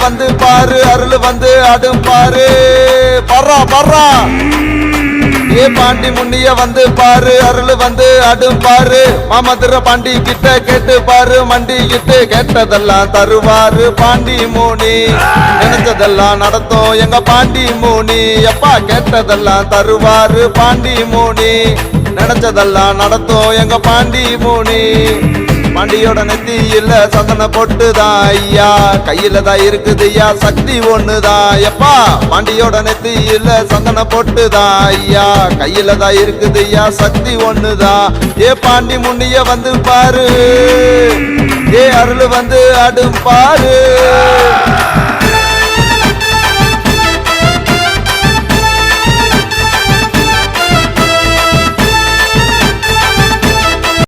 வந்து பாரு அருள் வந்து அடும் பாரு. பர்றா பர்றா. ஏ பாண்டி முன்னிய வந்து பாரு அருள் வந்து அடும் பாரு. மாமதுர பாண்டி கிட்ட கேட்டு பாரு மண்டி கிட்டு கேட்டதெல்லாம் தருவாரு பாண்டி மூனி. நினைச்சதெல்லாம் நடத்தும் எங்க பாண்டி மூனி. எப்பா கேட்டதெல்லாம் தருவாரு பாண்டி மூனி. நினைச்சதெல்லாம் நடத்தும் எங்க பாண்டி மூனி. மண்டியோட நெத்தியில சந்தன பொட்டுதான் ஐயா? கையில தான் இருக்குதுயா? சக்தி ஒண்ணுதான் எப்பா மண்டியோட நெத்தியில சந்தன பொட்டுதான் ஐயா? கையில தான் இருக்குதுயா? சக்தி ஒண்ணுதான் ஏ பாண்டி முன்னிய வந்து பாரு. ஏ அருள் வந்து அடும் பாரு